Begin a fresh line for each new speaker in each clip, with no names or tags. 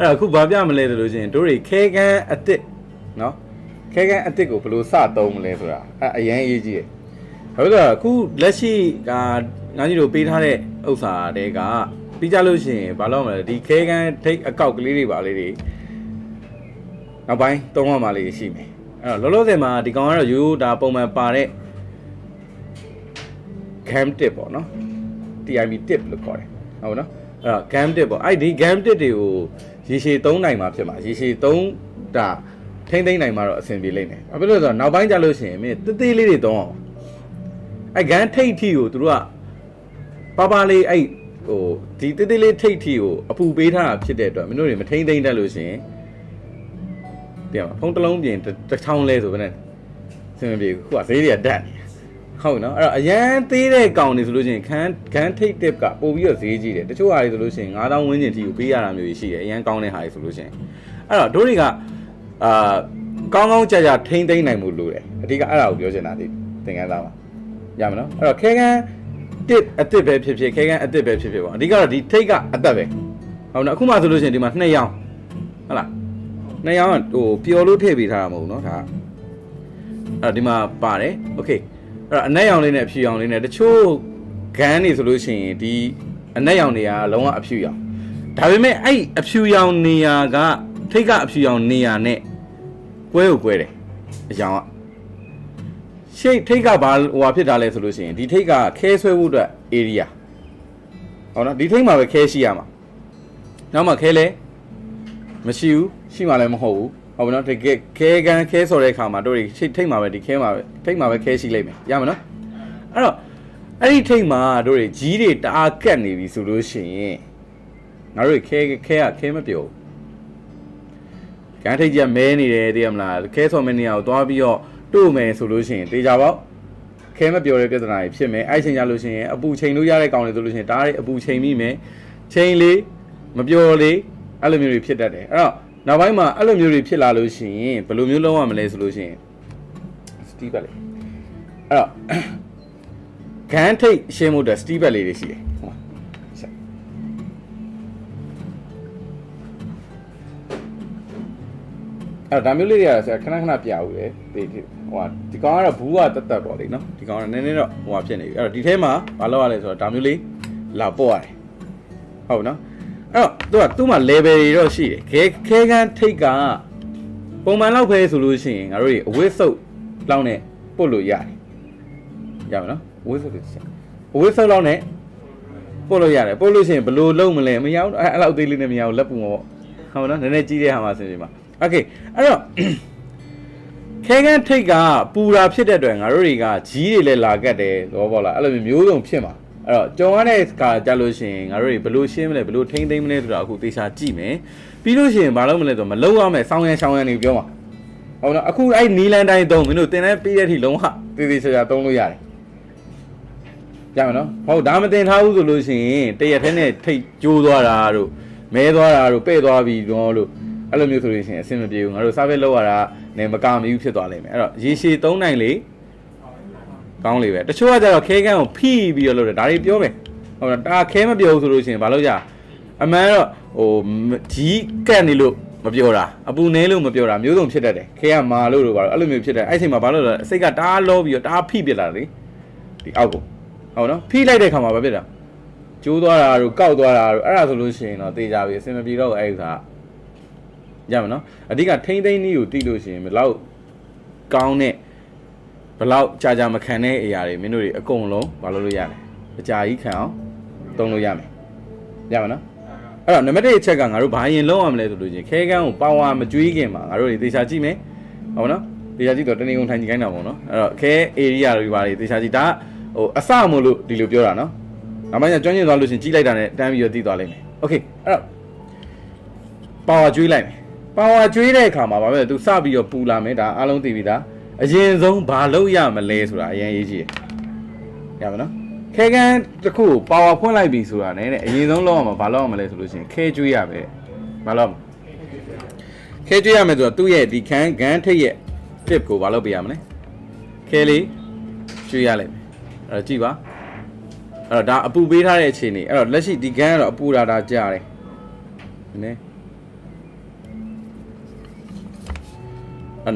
အဲ့တော့အခုဘာပြမလဲဆိုလို့ချင်းတို့တွေခဲကန်းအစ်စ်နော်ခဲကန်းအစ်စ်ကိုဘယ်လိုစသုံးမလဲဆိုတာအဲ့အရင်အရေးကြီးတယ်ဘာလို့လဲဆိုတော့အခုလက်ရှိကငါကြီးတို့ပေးထားတဲ့ဥစ္စာတွေကပြီးကြလို့ရှိရင်ဘာလို့မလဲဒီခဲကန်းထိတ်အကောက်ကလေးတွေပါလေးတွေနောက်ပိုင်းသုံးရမှာလေးရှိမယ်အဲ့တော့လောလောဆယ်မှာဒီကောင်ကတော့ရိုးဒါပုံမှန်ပါတဲ့ gam tip ပေါ့နော် TIB tip လို့ခေါ်တယ်ဟုတ်နော်အဲ့တော့ gam tip ပေါ့အဲ့ဒီ gam tip တွေကို ရေရှည်သုံးနိုင်မှာဖြစ်မှာရေရှည်သုံးတာထိမ့်သိမ့်နိုင်မှာတော့အဆင်ပြေလိမ့်မယ်ဘာဖြစ်လို့လဲဆိုတော့နောက်ပိုင်းကျလို့ရှိရင်မင်းတေးသေးလေးတွေသုံးအောင်အဲ့ gam ထိတ်ထီကိုသူတို့ကပါပါလေးအဲ့ဟိုဒီတေးသေးလေးထိတ်ထီကိုအပူပေးထားတာဖြစ်တဲ့အတွက်မင်းတို့တွေမထိမ့်သိမ့်တတ်လို့ရှိရင်ပြန်ပါဖုန်းတစ်လုံးပြင်တစ်ချောင်းလဲဆိုဘယ်နဲ့အဆင်မပြေဘူးခုကဈေးတွေကတက်နေ ဟုတ်နော်အဲ့တော့အရန်သေးတဲ့ကောင်တွေဆိုလို့ရှိရင်ခန်းခန်းထိတ်တစ်ကပို့ပြီးတော့ဈေးကြီးတယ်တချို့ဟာတွေဆိုလို့ရှိရင်9000ဝန်းကျင်ထိကိုပေးရတာမျိုးကြီးရှိတယ်အရန်ကောင်းတဲ့ဟာတွေဆိုလို့ရှိရင်အဲ့တော့တို့တွေကအာကောင်းကောင်းကြာကြာထိမ့်သိမ့်နိုင်မှုလိုတယ်အဓိကအဲ့ဒါကိုပြောချင်တာဒီသင်ခန်းစာမှာရမနော်အဲ့တော့ခဲကန်းတစ်အစ်စ်ပဲဖြစ်ဖြစ်ခဲကန်းအစ်စ်ပဲဖြစ်ဖြစ်ပေါ့အဓိကတော့ဒီထိတ်ကအသက်ပဲဟုတ်နော်အခုမှဆိုလို့ရှိရင်ဒီမှာ2ရောင်းဟုတ်လား2ရောင်းကဟိုပျော်လို့ထည့်ပေးထားတာမဟုတ်ဘူးเนาะဒါကအဲ့တော့ဒီမှာပါတယ်โอเค အဲ့တော့အနက်ရောင်လေးနဲ့အဖြူရောင်လေးနဲ့တချို့ဂန်းနေဆိုလို့ရှိရင်ဒီအနက်ရောင်တွေကလုံးဝအဖြူရောင်ဒါပေမဲ့အဲ့အဖြူရောင်နေရာကထိတ်ကအဖြူရောင်နေရာနဲ့ကွဲကိုကွဲတယ်အရောင်ကရှိတ်ထိတ်ကဘာဟိုဟာဖြစ်တာလဲဆိုလို့ရှိရင်ဒီထိတ်ကခဲဆွဲဖို့အတွက် area ဟောနော်ဒီထိတ်မှာပဲခဲရှိရမှာနောက်မှခဲလဲမရှိဘူးရှိမှလည်းမဟုတ်ဘူး ဟုတ်ပါနော်တကယ်ခဲကန်ခဲဆိုတဲ့အခါမှာတို့တွေထိတ်ထိတ်မှာပဲဒီခဲမှာပဲထိတ်မှာပဲခဲရှိလိုက်မယ်ရမှာနော်အဲ့တော့အဲ့ဒီထိတ်မှာတို့တွေကြီးတွေတအားကက်နေပြီဆိုလို့ရှိရင်ငါတို့ခဲခဲကခဲမပြောဘူးကန်းထိတ်ကြီးကမဲနေတယ်သိရမလားခဲဆော်မဲနေရကိုသွားပြီးတော့တို့မယ်ဆိုလို့ရှိရင်တေချာပေါက်ခဲမပြောတဲ့ပြဿနာတွေဖြစ်မယ်အဲ့ချိန်ကြလို့ရှိရင်အပူချိန်လို့ရတဲ့ကောင်တွေဆိုလို့ရှိရင်ဒါတွေအပူချိန်မိမယ်ချိန်လေးမပြောလေးအဲ့လိုမျိုးတွေဖြစ်တတ်တယ်အဲ့တော့ နောက်ပိုင်းမှာအဲ့လိုမျိုးတွေဖြစ်လာလို့ရှိရင်ဘယ်လိုမျိုးလုံးဝမလဲဆိုလို့ရှိရင်စတီးပါလေအဲ့တော့ဂန်ထိတ်ရှင်းမှုတဲ့စတီးဘက်လေးတွေရှိတယ်ဟိုမှာဆက်အဲ့တော့ဒါမျိုးလေးတွေကဆိုခဏခဏပြဦးတယ်ဒီဒီဟိုဟာဒီကောင်ကတော့ဘူးကတက်တက်ပေါ့လေနော်ဒီကောင်ကနည်းနည်းတော့ဟိုဟာဖြစ်နေပြီအဲ့တော့ဒီထဲမှာမလုပ်ရလဲဆိုတော့ဒါမျိုးလေးလာပေါ့ရတယ်ဟုတ်နော် အဲ့တော့သူကသူ့မှာ level တွေတော့ရှိတယ်ခဲခဲကန်းထိတ်ကပုံမှန်လောက်ပဲဆိုလို့ရှိရင်ငါတို့တွေအဝတ်စုပ်လောက်နဲ့ပုတ်လို့ရတယ်ရမယ်နော်အဝတ်စုပ်တွေဆက်အဝတ်စုပ်လောက်နဲ့ပုတ်လို့ရတယ်ပုတ်လို့ရှိရင်ဘယ်လိုလုပ်မလဲမရဘူးအဲ့အဲ့လောက်သေးလေးနဲ့မရဘူးလက်ပူမှာပေါ့ဟုတ်နော်နည်းနည်းကြီးတဲ့ဟာမှာဆင်ပြေမှာโอเคအဲ့တော့ ခဲကန်းထိတ်ကပူတာဖြစ်တဲ့အတွက်ငါတို့တွေကကြီးတွေလည်းလာကတ်တယ်သဘောပေါက်လားအဲ့လိုမျိုးမျိုးစုံဖြစ်မှာ အဲ့တော့ကြုံရတဲ့ကာကြလို့ရှိရင်ငါတို့တွေဘယ်လိုရှင်းမလဲဘယ်လိုထိမ့်သိမ့်မလဲဆိုတာအခုသေချာကြည့်မယ်ပြီးလို့ရှိရင်ဘာလို့မလဲဆိုတော့မလုံးရမယ်ဆောင်းရန်ရှောင်းရန်နေပြောမှာဟုတ်နော်အခုအဲ့နီလန်တိုင်းသုံးမင်းတို့တင်တဲ့ပြီးတဲ့အထိလုံးဝသေသေးချာချာသုံးလို့ရတယ်ကြမယ်နော်ဟုတ်ဒါမတင်ထားဘူးဆိုလို့ရှိရင်တရက်ထဲနဲ့ထိတ်ကျိုးသွားတာတို့မဲသွားတာတို့ပဲ့သွားပြီတော့လို့အဲ့လိုမျိုးဆိုလို့ရှိရင်အဆင်မပြေဘူးငါတို့စားဖက်လောက်ရတာနေမကမီဘူးဖြစ်သွားလိမ့်မယ်အဲ့တော့ရေရှည်သုံးနိုင်လေ ကောင်းလေပဲတချို့ကကြတော့ခဲကန်းကိုဖိပြီးတော့လုပ်တယ်ဒါတွေပြောမယ်ဟုတ်လားဒါခဲမပြောဘူးဆိုလို့ရှိရင်ဘာလို့ကြအမှန်တော့ဟိုကြီးကတ်နေလို့မပြောတာအပူနေလို့မပြောတာမျိုးစုံဖြစ်တတ်တယ်ခဲကမာလို့လို့ဘာလို့အဲ့လိုမျိုးဖြစ်တယ်အဲ့ချိန်မှာဘာလို့လဲစိတ်ကတားလောပြီးတော့တားဖိပြစ်လာတယ်လေဒီအောက်ကိုဟုတ်နော်ဖိလိုက်တဲ့ခါမှာဘာဖြစ်တာကျိုးသွားတာတို့ကောက်သွားတာတို့အဲ့ဒါဆိုလို့ရှိရင်တော့တေးကြပြီအစင်မပြေတော့ဘူးအဲ့ဥစ္စာရမယ်နော်အဓိကထိမ့်သိမ့်နည်းကိုတိလို့ရှိရင်ဘယ်လောက်ကောင်းတဲ့ ဘယ်လောက်ကြာကြာမခံတဲ့အရာတွေမင်းတို့တွေအကုန်လုံးမလုပ်လို့ရတယ်အကြာကြီးခံအောင်သုံးလို့ရမယ်ရမယ်နော်အဲ့တော့နံပါတ်1အချက်ကငါတို့ဘာရင်လုံးရမလဲဆိုလို့ချင်းခဲကန်းကိုပါဝါမကျွေးခင်မှာငါတို့တွေသေချာကြည့်မယ်ဟုတ်နော်သေချာကြည့်တော့တနေကုန်ထိုင်ကြည့်ခိုင်းတာပေါ့နော်အဲ့တော့ခဲ area တွေပါတွေသေချာကြည့်ဒါဟိုအစမလို့ဒီလိုပြောတာနော်နောက်ပိုင်းကျကျွမ်းကျင်သွားလို့ချင်းကြီးလိုက်တာနဲ့တန်းပြီးတော့တည်သွားလိမ့်မယ်โอเคအဲ့တော့ပါဝါကျွေးလိုက်မယ်ပါဝါကျွေးတဲ့အခါမှာဘာပဲသူစပြီးတော့ပူလာမယ်ဒါအားလုံးသိပြီသား အရင်ဆုံးဘာလုပ်ရမလဲဆိုတာအရင်ရေးကြည့်ရရမယ်နော်ခဲကန်းတစ်ခုကိုပါဝါဖွင့်လိုက်ပြီဆိုတာနဲ့တဲ့အရင်ဆုံးလုပ်ရမှာဘာလုပ်ရမလဲဆိုလို့ရှိရင်ခဲကျွေးရမယ်ဘာလုပ်ရမလဲခဲကျွေးရမယ်ဆိုတော့သူ့ရဲ့ဒီခန်းဂန်းထိတ်ရဲ့ tip ကိုဘာလုပ်ပေးရမလဲခဲလေးကျွေးရလိုက်မယ်အဲ့တော့ကြည့်ပါအဲ့တော့ဒါအပူပေးထားတဲ့အခြေအနေအဲ့တော့လက်ရှိဒီဂန်းကတော့အပူတာတာကြားတယ်နည်းနည်း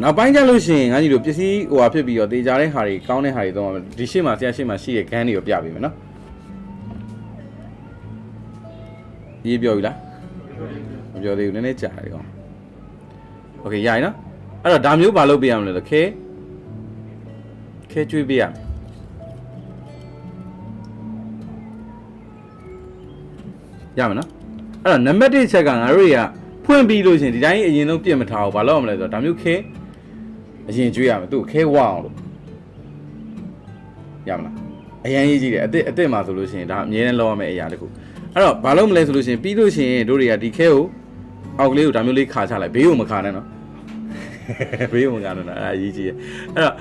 နောက်ပိုင်းကျလို့ရှိရင်ငါကြီးတို့ပစ္စည်းဟိုဟာဖြစ်ပြီးတော့တေချာတဲ့ဟာတွေကောင်းတဲ့ဟာတွေတော့ဒီရှေ့မှာဆရာရှေ့မှာရှိတဲ့ဂန်းတွေကိုပြပေးမယ်နော်ရေးပြောပြီလားမပြောသေးဘူးနည်းနည်းကြာတယ်ကောင်โอเคရရင်နော်အဲ့တော့ဒါမျိုးဘာလုပ်ပေးရမလဲလို့ခဲခဲကျွေးပေးရမယ်ရမယ်နော်အဲ့တော့နံပါတ်1ချက်ကငါတို့တွေကဖွင့်ပြီးလို့ရှရင်ဒီတိုင်းအရင်ဆုံးပြစ်မထားဘူးဘာလို့ရမလဲဆိုတော့ဒါမျိုးခဲ အရင်ကျွေးရမယ်သူ့ကိုခဲဝအောင်လို့ရမလားအရင်ရေးကြည့်တယ်အစ်စ်အစ်စ်မှာဆိုလို့ရှိရင်ဒါအမြဲတမ်းလောက်ရမယ့်အရာတစ်ခုအဲ့တော့ဘာလို့မလဲဆိုလို့ရှိရင်ပြီးလို့ရှိရင်တို့တွေကဒီခဲကိုအောက်ကလေးကိုဒါမျိုးလေးခါချလိုက်ဘေးကိုမခါနဲ့နော်ဘေးကိုမခါနဲ့နော်အဲ့ဒါရေးကြည့်ရအဲ့တော့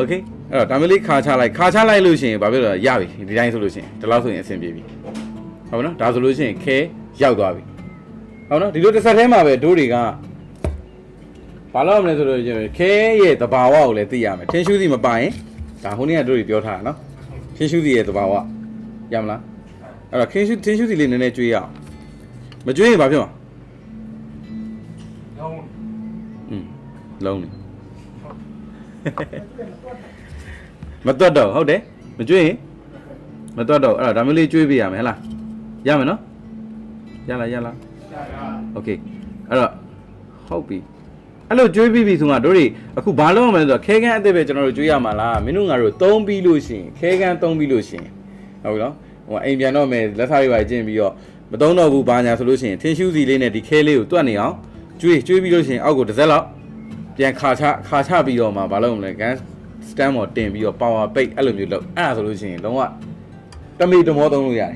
okay အဲ့တော့ဒါမျိုးလေးခါချလိုက်ခါချလိုက်လို့ရှိရင်ဘာဖြစ်လဲရပြီဒီတိုင်းဆိုလို့ရှိရင်ဒီလောက်ဆိုရင်အဆင်ပြေပြီဟုတ်ပါနော်ဒါဆိုလို့ရှိရင်ခဲရောက်သွားပြီဟုတ်နော်ဒီလိုတစ်ဆက်တည်းမှာပဲဒိုးတွေက ဘာလို့မလဲဆိုလို့ရှိရင်ခဲရဲ့သဘာဝကိုလည်းသိရမယ်ထင်းရှူးစီမပိုင်ဒါဟိုနေ့ကဒိုးတွေပြောထားတာနော်ထင်းရှူးစီရဲ့သဘာဝရမလားအဲ့တော့ခင်းရှူးထင်းရှူးစီလေးနည်းနည်းကျွေးရအောင်မကျွေးရင်ဘာဖြစ်မှာ
လုံး
อืมလုံးနေမတွတ်တော့ဟုတ်တယ်မကျွေးရင်မတွတ်တော့အဲ့တော့ဒါမျိုးလေးကျွေးပေးရမယ်ဟဲ့လားရမယ်နော်ရလားရလား
ရှာရ
โอเคအဲ့တော့ဟုတ်ပြီ အဲ့လိုကျွေးပြီးပြီဆိုမှတို့တွေအခုဘာလုပ်ရမလဲဆိုတော့ခဲကန်းအစ်စ်ပဲကျွန်တော်တို့ကျွေးရမှာလားမင်းတို့ငါတို့သုံးပြီးလို့ရှိရင်ခဲကန်းသုံးပြီးလို့ရှိရင်ဟုတ်ပြီနော်ဟိုအိမ်ပြန်တော့မယ်လက်စားတွေပါကျင့်ပြီးတော့မသုံးတော့ဘူးဘာညာဆိုလို့ရှိရင်ထင်းရှူးစီလေးနဲ့ဒီခဲလေးကိုတွတ်နေအောင်ကျွေးကျွေးပြီးလို့ရှိရင်အောက်ကိုတစ်စက်လောက်ပြန်ခါချခါချပြီးတော့မှဘာလုပ်မလဲကန်စတန်ပေါ်တင်ပြီးတော့ power ပိတ်အဲ့လိုမျိုးလုပ်အဲ့ဒါဆိုလို့ရှိရင်လုံးဝတမီတမောသုံးလို့ရတယ်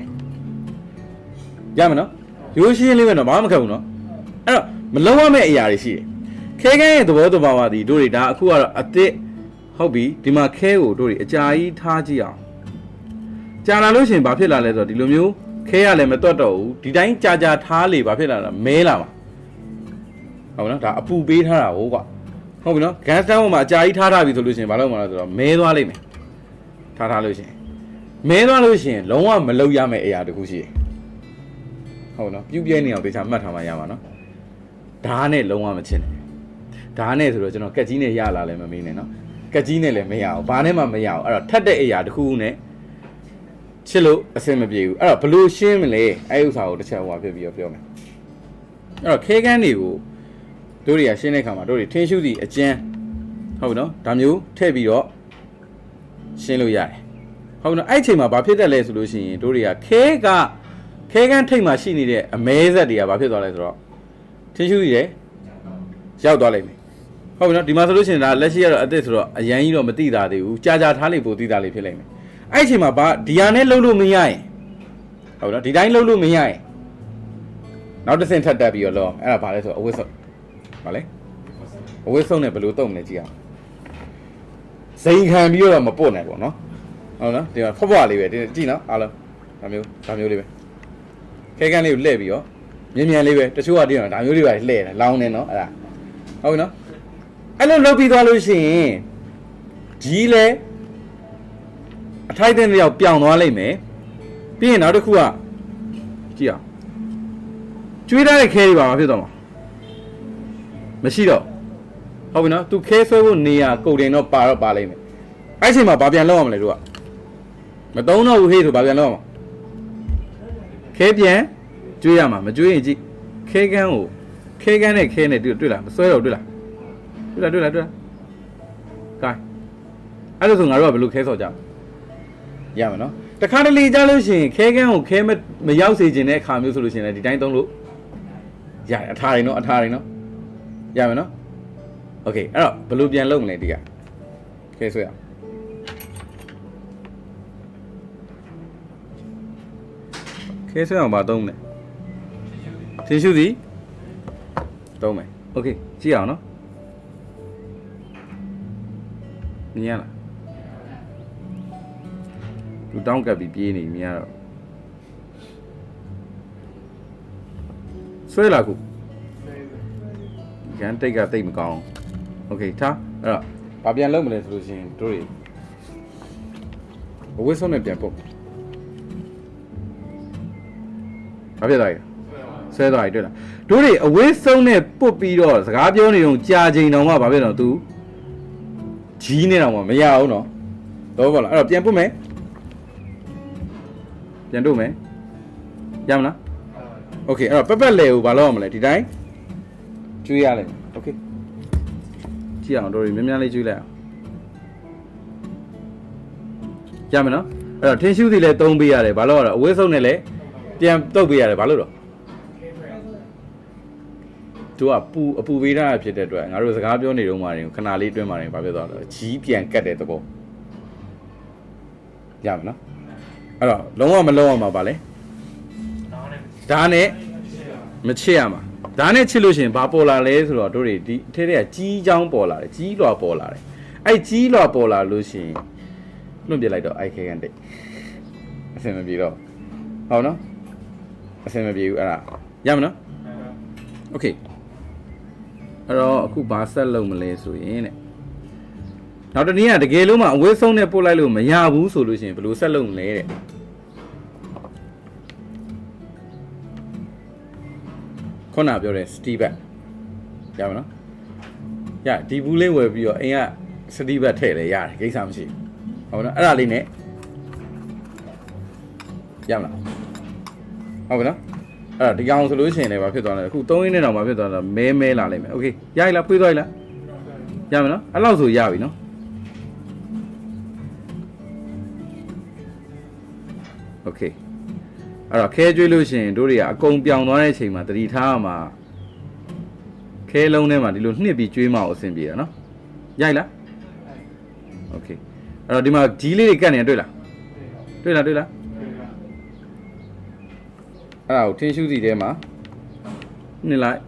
ရမယ်နော်ရိုးရှင်းလေးပဲတော့ဘာမှမခက်ဘူးနော်အဲ့တော့မလုံးဝမဲ့အရာတွေရှိတယ် ခဲခဲရဲ့သဘောတဘာဝဒီတို့တွေဒါအခုကတော့အစ်စ်ဟုတ်ပြီဒီမှာခဲကိုတို့တွေအကြာကြီးထားကြည့်အောင်ကြာလာလို့ရှရင်ဘာဖြစ်လာလဲဆိုတော့ဒီလိုမျိုးခဲရလည်းမတွတ်တော့ဘူးဒီတိုင်းကြာကြာထားလေဘာဖြစ်လာလဲမဲလာမှာဟုတ်နော်ဒါအပူပေးထားတာဟုတ်ကွာဟုတ်ပြီနော်ဂန်စတန်ပေါ်မှာအကြာကြီးထားထားပြီဆိုလို့ရှရင်ဘာလုပ်မှာလဲဆိုတော့မဲသွားလိမ့်မယ်ထားထားလို့ရှရင်မဲသွားလို့ရှရင်လုံးဝမလုပ်ရမယ့်အရာတစ်ခုရှိတယ်ဟုတ်နော်ပြုတ်ပြဲနေအောင်တေချာမှတ်ထားမှရမှာနော်ဓာတ်နဲ့လုံးဝမချင်နဲ့ ဓာတ်နဲ့ဆိုတော့ကျွန်တော်ကက်ကြီးနဲ့ရလာလည်းမမေးနဲ့နော်ကက်ကြီးနဲ့လည်းမရအောင်ဘာနဲ့မှမရအောင်အဲ့တော့ထက်တဲ့အရာတစ်ခုခုနဲ့ချစ်လို့အဆင်မပြေဘူးအဲ့တော့ဘလို့ရှင်းမလဲအဲ့ဥစ္စာကိုတစ်ချက်ဟိုဖြစ်ပြီးတော့ပြောမယ်အဲ့တော့ခဲကန်းတွေကိုတို့တွေကရှင်းတဲ့ခါမှာတို့တွေထင်းရှုစီအကျန်းဟုတ်ပြီနော်ဒါမျိုးထည့်ပြီးတော့ရှင်းလို့ရတယ်ဟုတ်ပြီနော်အဲ့အချိန်မှာဘာဖြစ်တတ်လဲဆိုလို့ရှိရင်တို့တွေကခဲကခဲကန်းထိတ်မှာရှိနေတဲ့အမဲဆက်တွေကဘာဖြစ်သွားလဲဆိုတော့ထင်းရှူးကြီးတယ်ရောက်သွားလိမ့်မယ် ဟုတ်ပြီနော်ဒီမှာဆိုလို့ရှိရင်ဒါလက်ရှိကတော့အစ်စ်ဆိုတော့အရန်ကြီးတော့မတိတာသေးဘူးကြာကြာထားလိမ့်ပို့တိတာလေးဖြစ်လိမ့်မယ်အဲ့အချိန်မှာဘာဒီဟာနဲ့လှုပ်လို့မရရင်ဟုတ်ပြီနော်ဒီတိုင်းလှုပ်လို့မရရင်နောက်တစ်ဆင့်ထပ်တက်ပြီးတော့လောအဲ့ဒါဘာလဲဆိုတော့အဝတ်ဆုပ်ဘာလဲအဝတ်ဆုပ်နဲ့ဘယ်လိုတုံးလဲကြည့်အောင်ဇိမ်ခံပြီးတော့မပုတ်နိုင်ပေါ့နော်ဟုတ်နော်ဒီမှာဖွားဖွားလေးပဲဒီကြည့်နော်အားလုံးဒါမျိုးဒါမျိုးလေးပဲခဲကန်းလေးကိုလှည့်ပြီးတော့မြင်မြန်လေးပဲတချို့ကတည်းကဒါမျိုးတွေပါလှည့်တယ်လောင်းနေနော်အဲ့ဒါဟုတ်ပြီနော် အဲ့လိုလုပ်ပြီးသွားလို့ရှိရင်ကြီးလဲအထိုက်တဲ့ရောက်ပြောင်းသွားလိမ့်မယ်ပြီးရင်နောက်တစ်ခုကကြည့်အောင်ကျွေးထားတဲ့ခဲတွေပါမဖြစ်တော့မှာမရှိတော့ဟုတ်ပြီနော်သူခဲဆွဲဖို့နေရကုန်တင်တော့ပါတော့ပါလိမ့်မယ်အဲ့ချိန်မှာဘာပြန်လုပ်ရမလဲတို့ကမတုံးတော့ဘူးဟေးဆိုဘာပြန်လုပ်ရမှာခဲပြန်ကျွေးရမှာမကျွေးရင်ကြည့်ခဲကန်းကိုခဲကန်းနဲ့ခဲနဲ့တွေ့တွေ့လားမစွဲတော့တွေ့လား တွေ့လားတွေ့လားတွေ့လားကဲအဲ့လိုဆိုငါတို့ကဘယ်လိုခဲဆော်ကြမလဲရမယ်နော်တခါတလေကြလို့ရှိရင်ခဲကန်းကိုခဲမမရောက်စေခြင်းတဲ့အခါမျိုးဆိုလို့ရှိရင်လည်းဒီတိုင်းသုံးလို့ရတယ်အထားရင်နော်အထားရင်နော်ရမယ်နော်โอเคအဲ့တော့ဘယ်လိုပြန်လုပ်မလဲဒီကခဲဆွဲအောင်ခဲဆွဲအောင်မသုံးနဲ့ ထင်းရှုသည်သုံးမယ်โอเคကြည့်အောင်နော် မြင်ရလားလူတောင်းကပ်ပြီးပြေးနေမြင်ရတော့ဆွဲလာခုရန်တိတ်ကတိတ်မကောင်းโอเคထားအဲ့တော့ဘာပြန်လုပ်မလဲဆိုလို့ရှိရင်တို့တွေအဝိဆုံးနဲ့ပြန်ပုတ်ဘာဖြစ်သွားလဲ
ဆွဲပါ
ဆွဲသွားပြီတွေ့လားတို့တွေအဝေးဆုံးနဲ့ပုတ်ပြီးတော့စကားပြောနေတော့ကြာချိန်တောင်မှဘာဖြစ်တော့ तू ကြီးနေတော့မှမရအောင်နော်တော့ပါလားအဲ့တော့ပြန်ပုတ်မယ်ပြန်တို့မယ်ရမလားโอเคအဲ့တော့ပက်ပက်လေကိုဘာလုပ်ရမလဲဒီတိုင်းကျွေးရလိုက်โอเคကြည့်အောင်တို့တွေများများလေးကျွေးလိုက်အောင်ရမယ်နော်အဲ့တော့ထင်းရှူးစီလည်းသုံးပေးရတယ်ဘာလို့ရတော့အဝေးဆုံးနဲ့လည်းပြန်တုတ်ပေးရတယ်ဘာလို့တော့ သူကပူအပူပေးထားတာဖြစ်တဲ့အတွက်ငါတို့စကားပြောနေတော့မှရင်ခဏလေးတွင်းမှရင်ဘာဖြစ်သွားလဲကြီးပြန်ကတ်တဲ့သဘောရမယ်နော်အဲ့တော့လုံးဝမလုံးအောင်ပါပါလေဓာတ်နဲ့မချစ်ရမှာဓာတ်နဲ့ချစ်လို့ရှိရင်ဘာပေါ်လာလဲဆိုတော့တို့တွေဒီအထဲထဲကကြီးချောင်းပေါ်လာတယ်ကြီးလွာပေါ်လာတယ်အဲ့ကြီးလွာပေါ်လာလို့ရှိရင်လွန့်ပြလိုက်တော့အိုက်ခဲကန်တိတ်အဆင်မပြေတော့ဟုတ်နော်အဆင်မပြေဘူးအဲ့ဒါရမယ်နော်โอเค အဲ့တော့အခုဘာဆက်လုပ်မလဲဆိုရင်တဲ့နောက်တစ်နည်းကတကယ်လို့မှအဝေးဆုံးနဲ့ပို့လိုက်လို့မရဘူးဆိုလို့ရှိရင်ဘယ်လိုဆက်လုပ်မလဲတဲ့ခုနပြောတဲ့စတီဘက်ရပါနော်ရဒီဘူးလေးဝယ်ပြီးတော့အိမ်ကစတီဘက်ထည့်လဲရတယ်ကိစ္စမရှိဘူးဟုတ်နော်အဲ့ဒါလေးနဲ့ရမလားဟုတ်ပြီနော် အဲ့ဒါဒီကောင်ဆိုလို့ရှိရင်လည်းဘာဖြစ်သွားလဲအခု3ရင်းနဲ့တော့ဘာဖြစ်သွားလဲမဲမဲလာလိမ့်မယ်โอเคရပြီလားဖွေးသွားပြီလားရမယ်နော်အဲ့လောက်ဆိုရပြီနော်โอเคအဲ့တော့ခဲကျွေးလို့ရှိရင်တို့တွေကအကုန်ပြောင်သွားတဲ့အချိန်မှာတတိထားမှာခဲလုံးထဲမှာဒီလိုနှစ်ပြီးကျွေးမအောင်အဆင်ပြေတာနော်ရပြီလားโอเคအဲ့တော့ဒီမှာဂျီးလေးတွေကတ်နေတွေ့လားတွေ့လားတွေ့လား အဲ့ဒါကိုထင်းရှူးစီထဲမှာနှစ်လိုက်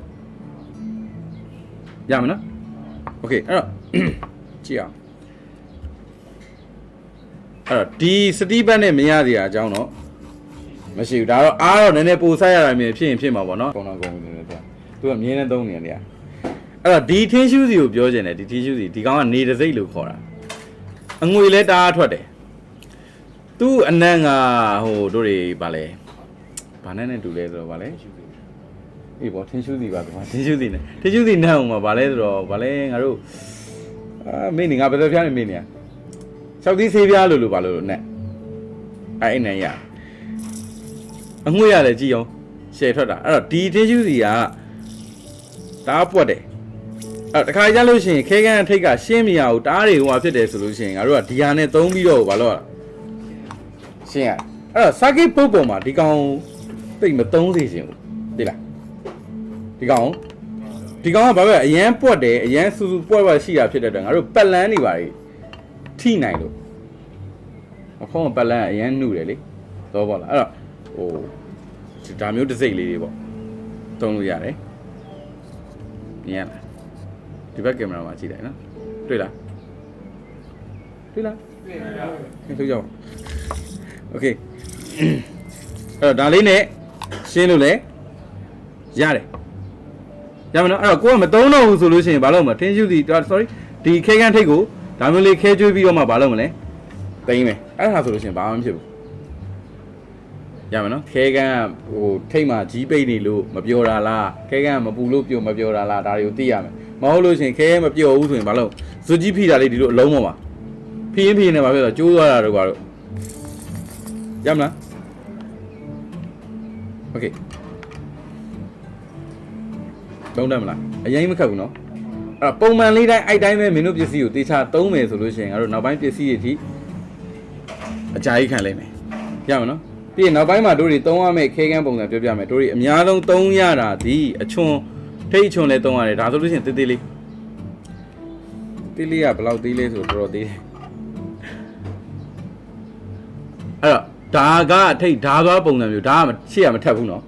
ရမယ်နော်โอเคအဲ့တော့ ကြည့်အောင်အဲ့တော့ဒီစတီးဘတ်နဲ့မရသေးတာအကြောင်းတော့မရှိဘူးဒါတော့အားတော့နည်းနည်းပိုဆိုင်ရတာမျိုးဖြစ်ရင်ဖြစ်မှာပေါ့နော်ကောင်းတော့ကောင်းနေတယ်သူသူကအမြဲတမ်းသုံးနေတယ်အဲ့တော့ဒီထင်းရှူးစီကိုပြောချင်တယ်ဒီထင်းရှူးစီဒီကောင်ကနေတစိမ့်လို့ခေါ်တာအငွေလဲတအားထွက်တယ်သူ့အနံ့ကဟိုတို့တွေဗာလဲ ဘာနဲ့နဲ့တူလဲဆိုတော့ဗာလဲအေးပေါ့ထင်းရှူးစီပါကွာထင်းရှူးစီနဲ့ထင်းရှူးစီနဲ့ဟိုမှာဗာလဲဆိုတော့ဗာလဲငါတို့အာမင်းနေငါဘယ်လိုဖျားနေမင်းနေ၆သီးဆေးပြားလို့လို့ဗာလို့နဲ့အဲ့အဲ့နဲ့ရအငွေ့ရတယ်ကြည်အောင်ရှယ်ထွက်တာအဲ့တော့ဒီထင်းရှူးစီကတအားပွက်တယ်အဲ့တခါကြလို့ရှိရင်ခဲကန်းအထိတ်ကရှင်းမရဘူးတားတွေဟိုဟာဖြစ်တယ်ဆိုလို့ရှိရင်ငါတို့ကဒီဟာနဲ့သုံးပြီးတော့ဗာလို့ရှင်းရအဲ့တော့ circuit board ပေါ်မှာဒီကောင် တိတ်မသုံးစေချင်ဘူးသိလားဒီကောင်ဒီကောင်ကဘာပဲအရန်ပွက်တယ်အရန်စူစူပွက်ပွက်ရှိတာဖြစ်တဲ့အတွက်ငါတို့ပတ်လန်းနေပါလေထိနိုင်လို့အခုံးပတ်လန်းကအရန်နှုတယ်လေတော့ပေါ့လားအဲ့တော့ဟိုဒါမျိုးတစ်စိတ်လေးတွေပေါ့သုံးလို့ရတယ်မြင်ရလားဒီဘက်ကင်မရာမှာကြည့်လိုက်နော်တွေ့လားတွေ့လားတွေ့ပါဘူးတွေ့ကြပါโอเคအဲ့တော့ဒါလေးနဲ့ ရှင်းလို့လေရတယ်ရမယ်နော်အဲ့တော့ကိုကမသုံးတော့ဘူးဆိုလို့ရှိရင်ဘာလုပ်မလဲထင်းရှူစီ sorry ဒီခဲကန်းထိတ်ကိုဒါမျိုးလေးခဲကျွေးပြီးတော့မှဘာလုပ်မလဲတိမ့်မယ်အဲ့ဒါဆိုလို့ရှိရင်ဘာမှမဖြစ်ဘူးရမယ်နော်ခဲကန်းကဟိုထိတ်မှကြီးပိတ်နေလို့မပြောတာလားခဲကန်းကမပူလို့ပြောမပြောတာလားဒါတွေကိုသိရမယ်မဟုတ်လို့ရှိရင်ခဲမပြောဘူးဆိုရင်ဘာလုပ်ဇွတ်ကြီးဖိတာလေးဒီလိုအလုံးပေါ်မှာဖိရင်ဖိရင်လည်းဘာဖြစ်တော့ကျိုးသွားတာတော့ဘာလို့ရမလား โอเคသုံးတယ်မလားအရင်မခက်ဘူးเนาะအဲ့တော့ပုံမှန်လေးတိုင်းအိုက်တိုင်းပဲမင်းတို့ပစ္စည်းကိုတေချာသုံးမယ်ဆိုလို့ရှိရင်ငါတို့နောက်ပိုင်းပစ္စည်းတွေအထိအကြာကြီးခံလိုက်မယ်ရမှာနော်ပြီးရင်နောက်ပိုင်းမှာတို့တွေသုံးရမယ့်ခဲကန်းပုံစံပြောပြမယ်တို့တွေအများဆုံးသုံးရတာဒီအချွန်ထိတ်အချွန်လဲသုံးရတယ်ဒါဆိုလို့ရှိရင်တေးသေးလေးတေးလေးကဘယ်လောက်သေးလဲဆိုတော့တော်တော်သေးတယ် ဒါကထိတ်ဒါသွားပုံစံမျိုးဒါကရှေ့ကမထက်ဘူးနော်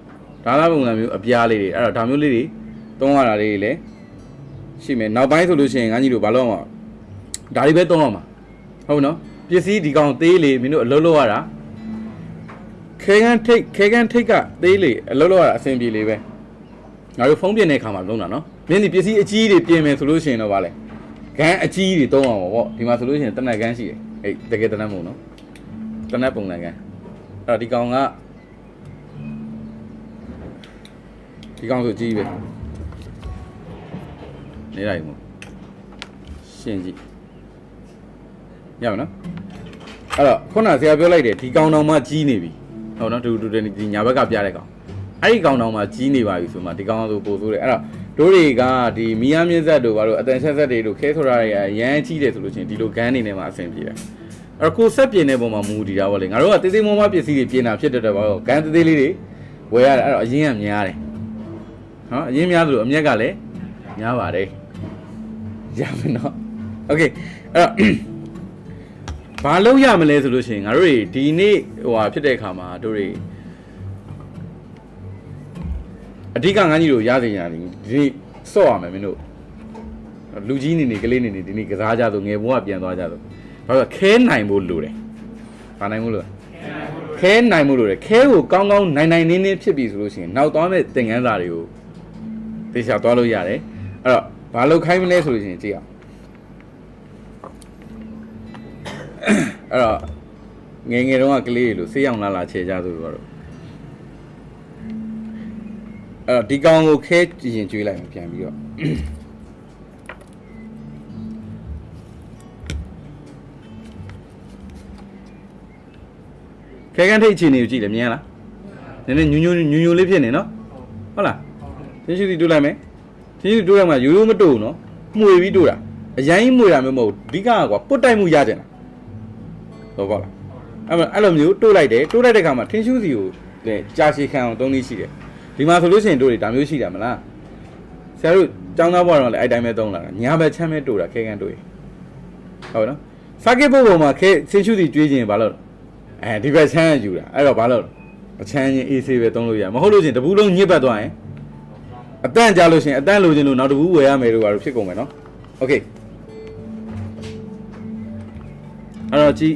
ဒါကပုံစံမျိုးအပြားလေးတွေအဲ့တော့ဒါမျိုးလေးတွေသုံးရတာလေးတွေလည်းရှိမယ်နောက်ပိုင်းဆိုလို့ရှိရင်ငန်းကြီးတို့ဘာလို့အောင်ဒါတွေပဲသုံးအောင်ပါဟုတ်နော်ပစ္စည်းဒီကောင်သေးလေမင်းတို့အလုပ်လုပ်ရတာခဲကန်းထိတ်ခဲကန်းထိတ်ကသေးလေအလုပ်လုပ်ရတာအဆင်ပြေလေပဲငါတို့ဖုန်းပြင်တဲ့ခါမှာသုံးတာနော်မင်းဒီပစ္စည်းအကြီးတွေပြင်မယ်ဆိုလို့ရှိရင်တော့ဗာလေဂန်းအကြီးတွေသုံးအောင်ပေါ့ဒီမှာဆိုလို့ရှိရင်တနက်ဂန်းရှိတယ်ဟဲ့တကယ်တနက်မဟုတ်နော်တနက်ပုံစံဂန်း အဲ့တော့ဒီကောင်ကဒီကောင်ဆိုကြီးပဲနေလိုက်မို့ရှင်းကြည့်ရပါနော်အဲ့တော့ခုနဆရာပြောလိုက်တယ်ဒီကောင်တော်မှကြီးနေပြီဟုတ်နော်တူတူတူဒီညာဘက်ကပြတဲ့ကောင်အဲ့ဒီကောင်တော်မှကြီးနေပါပြီဆိုမှဒီကောင်ဆိုပို့ဆိုးတယ်အဲ့တော့တို့တွေကဒီမီယာမြင့်ဆက်တို့ဘာလို့အတန်ဆက်ဆက်တွေတို့ခဲဆိုရရရမ်းကြီးတယ်ဆိုလို့ချင်းဒီလိုဂန်းနေနေမှာအဆင်ပြေတယ် အဲ့တော့ကိုဆက်ပြင်းတဲ့ပုံမှာမူတည်တာပေါ့လေငါတို့ကတေးသေးမောမပစ္စည်းတွေပြင်တာဖြစ်တဲ့တော့ဘာလို့ဂန်းသေးသေးလေးတွေဝယ်ရတယ်အဲ့တော့အရင်ကများတယ်နော်အရင်များသလိုအမြက်ကလည်းများပါတယ်ရမယ်နော်โอเคအဲ့တော့ ဘာလုပ်ရမလဲဆိုလို့ရှိရင်ငါတို့တွေဒီနေ့ဟိုဟာဖြစ်တဲ့အခါမှာတို့တွေအဓိကငန်းကြီးတို့ရစေရတယ်ဒီနေ့စော့ရမယ်မင်းတို့လူကြီးနေနေကလေးနေနေဒီနေ့ကစားကြဆိုငယ်ဘဝပြန်သွားကြဆို ဘာလို့လဲခဲနိုင်ဖို့လိုတယ်ဘာနိုင်ဖို့လိုလဲခဲနိုင်ဖို့လိုတယ်ခဲကိုကောင်းကောင်းနိုင်နိုင်နင်းနင်းဖြစ်ပြီဆိုလို့ရှိရင်နောက်သွားမဲ့သင်ခန်းစာတွေကိုသိချာသွားလို့ရတယ်အဲ့တော့ဘာလုပ်ခိုင်းမလဲဆိုလို့ရှိရင်ကြည့်အောင်အဲ့တော့ငယ်ငယ်တုန်းကကလေးတွေလို့ဆေးရောင်လာလာခြေကြဆိုတော့အဲ့တော့ဒီကောင်ကိုခဲရင်ကျွေးလိုက်မှပြန်ပြီးတော့ ခဲကန်ထိတ်အခြေအနေကိုကြည့်တယ်မြင်လားနည်းနည်းညူညူညူညူလေးဖြစ်နေနော်ဟုတ်လားသင်ရှိစီတူးလိုက်မယ်သင်ရှိစီတူးလိုက်မှရိုးရိုးမတူဘူးနော်မှုပြီးတူးတာအရင်ကြီးမှုတာမျိုးမဟုတ်ဘူးအဓိကကွာပုတ်တိုက်မှုရကြတယ်တော့ပေါ့လားအဲ့မအဲ့လိုမျိုးတိုးလိုက်တယ်တိုးလိုက်တဲ့ခါမှာထင်းရှူးစီကိုလည်းကြာရှည်ခံအောင်သုံးနည်းရှိတယ်ဒီမှာဆိုလို့ရှိရင်တို့တွေဒါမျိုးရှိတာမလားဆရာတို့ចောင်းသားဘွားတော့လည်းအဲ့တိုင်းပဲသုံးလာတာညာဘက်ချမ်းပဲတိုးတာခဲကန်တိုးရဟုတ်နော်စာကိတ်ပုတ်ပေါ်မှာခဲဆင်းရှူးစီကျွေးခြင်းဘာလို့လဲ အဲဒီဘက်ချမ်းယူတာအဲ့တော့ဘာလို့လဲအချမ်းချင်းအေးဆေးပဲသုံးလို့ရမဟုတ်လို့ချင်းတပူးလုံးညစ်ပတ်သွားရင်အတန့်ကြလို့ရှိရင်အတန့်လိုချင်လို့နောက်တပူးဝယ်ရမယ်လို့ဘာလို့ဖြစ်ကုန်မယ်နော်โอเคအဲ့တော့ကြည့်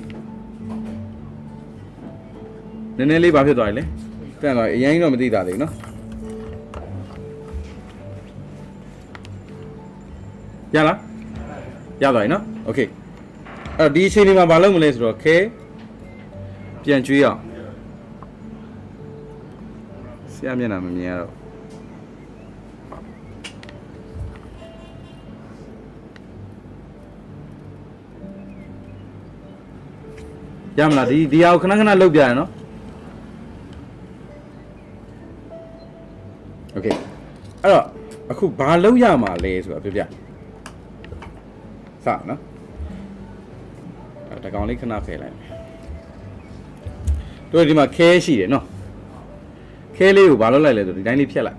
နည်းနည်းလေးဘာဖြစ်သွားလဲတန်သွားအရင်တော့မသိတာလေနော်ရလားရသွားပြီနော်โอเคအဲ့တော့ဒီအချိန်လေးမှာဘာလုပ်မလဲဆိုတော့ခဲ ပြန်ကျွေးအောင်ဆရာမျက်နှာမမြင်ရတော့ရမလားဒီဒီဟာကိုခဏခဏလုပ်ပြရနော် โอเคအဲ့တော့အခုဘာလုပ်ရမှာလဲဆိုတာပြောပြစနော်အဲ့တကောင်လေးခဏဖယ်လိုက်မယ် တို့ဒီမှာခဲရှိတယ်နော်ခဲလေးကိုဘာလုပ်လိုက်လဲဆိုဒီတိုင်းလေးဖြတ်လိုက်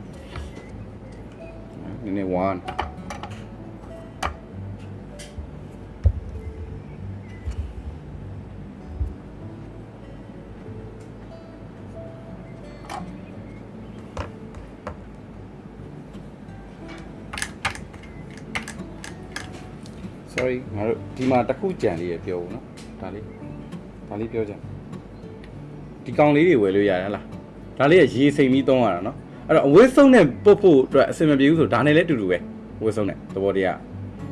နည်းနည်း1 sorry ငါတို့ဒီမှာတစ်ခုကြံလေးရပြောဘူးနော်ဒါလေးဒါလေးပြောကြ ဒီကောင်လေးတွေဝယ်လို့ရတယ်ဟလားဒါလေးကရေစိမ်ပြီးသုံးရတာနော်အဲ့တော့အဝေးဆုံးနဲ့ပုတ်ဖို့အတွက်အဆင်မပြေဘူးဆိုဒါနဲ့လည်းတူတူပဲအဝေးဆုံးနဲ့သဘောတရား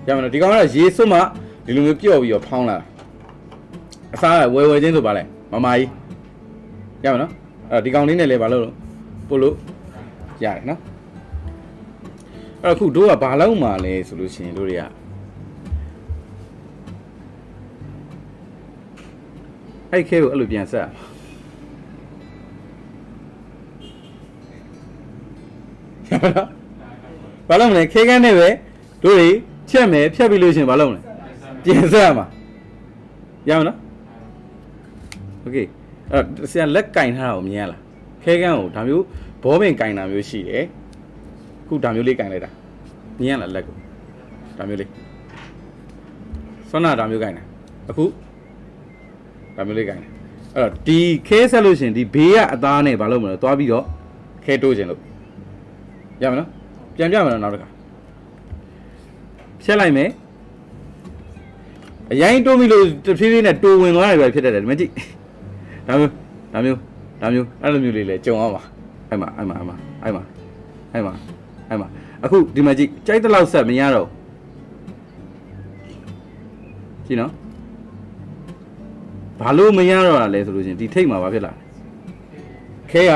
ရမယ်နော်ဒီကောင်ကရေစွတ်မှဒီလိုမျိုးပြော့ပြီးတော့ဖောင်းလာတာအစားကဝယ်ဝယ်ချင်းဆိုပါလဲမမကြီးရမယ်နော်အဲ့တော့ဒီကောင်လေးနဲ့လည်းမလုပ်လို့ပို့လို့ရတယ်နော်အဲ့တော့အခုတို့ကဘာလောက်မှလဲဆိုလို့ရှိရင်တို့တွေကအဲ့ခဲကိုအဲ့လိုပြန်ဆက် ရပါတော့ဘာလို့မလဲခဲကန်းနဲ့ပဲတို့တွေချက်မယ်ဖြတ်ပြီးလို့ရှရင်ဘာလို့မလဲပြန်ဆက်ရမှာရမလားโอเคအဲ့တော့ဆရာလက်ကင်ထားတာကိုမြင်ရလားခဲကန်းကိုဒါမျိုးဘောပင်ကင်တာမျိုးရှိတယ်ခုဒါမျိုးလေးကင်လိုက်တာမြင်ရလားလက်ကိုဒါမျိုးလေးဆွမ်းနာဒါမျိုးကင်တာအခု ဒါမျိုးလေးကိုင်းတယ်အဲ့တော့ဒီခဲဆက်လို့ရှရင်ဒီဘေးကအသားနဲ့မလုပ်မလို့သွားပြီးတော့ခဲတိုးခြင်းလို့ ရမယ်နော်ပြန်ပြမယ်နော်နောက်တစ်ခါဖြတ်လိုက်မယ်အရင်တိုးပြီလို့တဖြည်းဖြည်းနဲ့တိုးဝင်သွားတယ်ပဲဖြစ်တတ်တယ်ဒီမကြည့်ဒါမျိုးဒါမျိုးဒါမျိုးအဲ့လိုမျိုးလေးလဲကြုံအောင်ပါအဲ့မှာအဲ့မှာအဲ့မှာအဲ့မှာအဲ့မှာအဲ့မှာအခုဒီမှာကြည့်ကြိုက်တဲ့လောက်ဆက်မရတော့ကြည့်နော်ဘာလို့မရတော့တာလဲဆိုလို့ချင်းဒီထိတ်မှာဘာဖြစ်လာလဲခဲက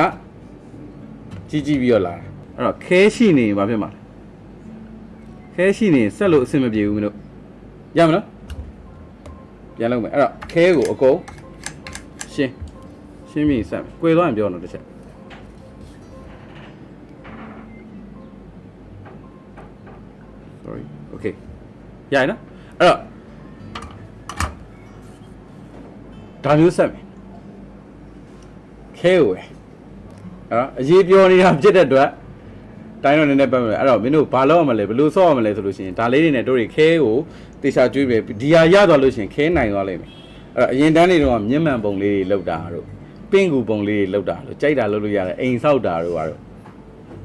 ကြီးကြီးပြီးတော့လာတာ အဲ့တော့ခဲရှိနေရင်ဘာဖြစ်မှာလဲခဲရှိနေရင်ဆက်လို့အဆင်မပြေဘူးမင်းတို့ရမလားပြန်လုပ်မယ်အဲ့တော့ခဲကိုအကုန်ရှင်းရှင်းပြီးဆက်မယ်꿰သွားရင်ပြောတော့တစ်ချက် sorry okay ရရနော်အဲ့တော့ဒါမျိုးဆက်မယ်ခဲကိုပဲအဲ့တော့အရေးပြောနေတာဖြစ်တဲ့အတွက် တိုင်းတော့နည်းနည်းပတ်မယ်အဲ့တော့မင်းတို့ဘာလုပ်ရမလဲဘယ်လိုဆော့ရမလဲဆိုလို့ရှိရင်ဒါလေးတွေနဲ့တို့တွေခဲကိုတေချာကျွေးပဲဒီဟာရသွားလို့ရှိရင်ခဲနိုင်သွားလိမ့်မယ်အဲ့တော့အရင်တန်းတွေတော့မျက်မှန်ပုံလေးတွေလောက်တာတို့ပင့်ကူပုံလေးတွေလောက်တာတို့ကြိုက်တာလောက်လို့ရတယ်အိမ်ဆောက်တာတို့ဟာတို့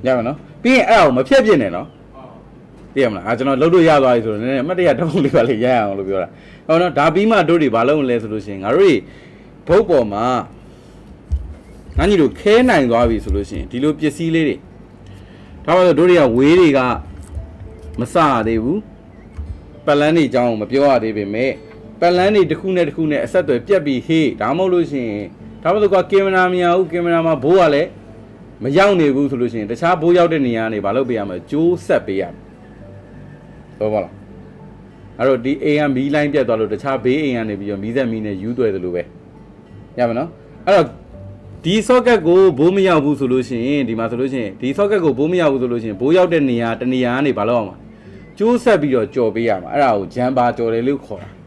ရမယ်နော်ပြီးရင်အဲ့ဒါကိုမဖြတ်ပြစ်နဲ့နော်သိရမလားအာကျွန်တော်လှုပ်လို့ရသွားပြီဆိုတော့နည်းနည်းအမှတ်တရတစ်ပုံလေးပါလေရရအောင်လို့ပြောတာဟောနော်ဒါပြီးမှတို့တွေဘာလုပ်မလဲဆိုလို့ရှိရင်ငါတို့တွေဘုတ်ပေါ်မှာငါညီတို့ခဲနိုင်သွားပြီဆိုလို့ရှိရင်ဒီလိုပစ္စည်းလေးတွေ ဒါမှမဟုတ်တို့တွေကဝေးတွေကမစရသေးဘူးပတ်လန်းတွေအကြောင်းကိုမပြောရသေးပေမဲ့ပတ်လန်းတွေတစ်ခုနဲ့တစ်ခုနဲ့အဆက်အသွယ်ပြတ်ပြီးဟေးဒါမှမဟုတ်လို့ရှိရင်ဒါမှမဟုတ်ကကင်မရာမရဘူးကင်မရာမှာဘိုးကလည်းမရောက်နေဘူးဆိုလို့ရှိရင်တခြားဘိုးရောက်တဲ့နေရာကနေဘာလုပ်ပေးရမလဲကြိုးဆက်ပေးရမယ်တော့ပါလားအဲ့တော့ဒီအိမ်ကမီးလိုင်းပြတ်သွားလို့တခြားဘေးအိမ်ကနေပြီးတော့မီးသက်မီးနဲ့ယူသွဲတယ်လို့ပဲရမယ်နော်အဲ့တော့ ဒီ socket ကိုဘိုးမရောက်ဘူးဆိုလို့ရှိရင်ဒီမှာဆိုလို့ရှိရင်ဒီ socket ကိုဘိုးမရောက်ဘူးဆိုလို့ရှိရင်ဘိုးရောက်တဲ့နေရာတနေရာကနေဘာလုပ်အောင်မလဲကျိုးဆက်ပြီးတော့ကြော်ပေးရမှာအဲ့ဒါကိုဂျမ်ဘာကြော်တယ်လို့ခေါ်တာ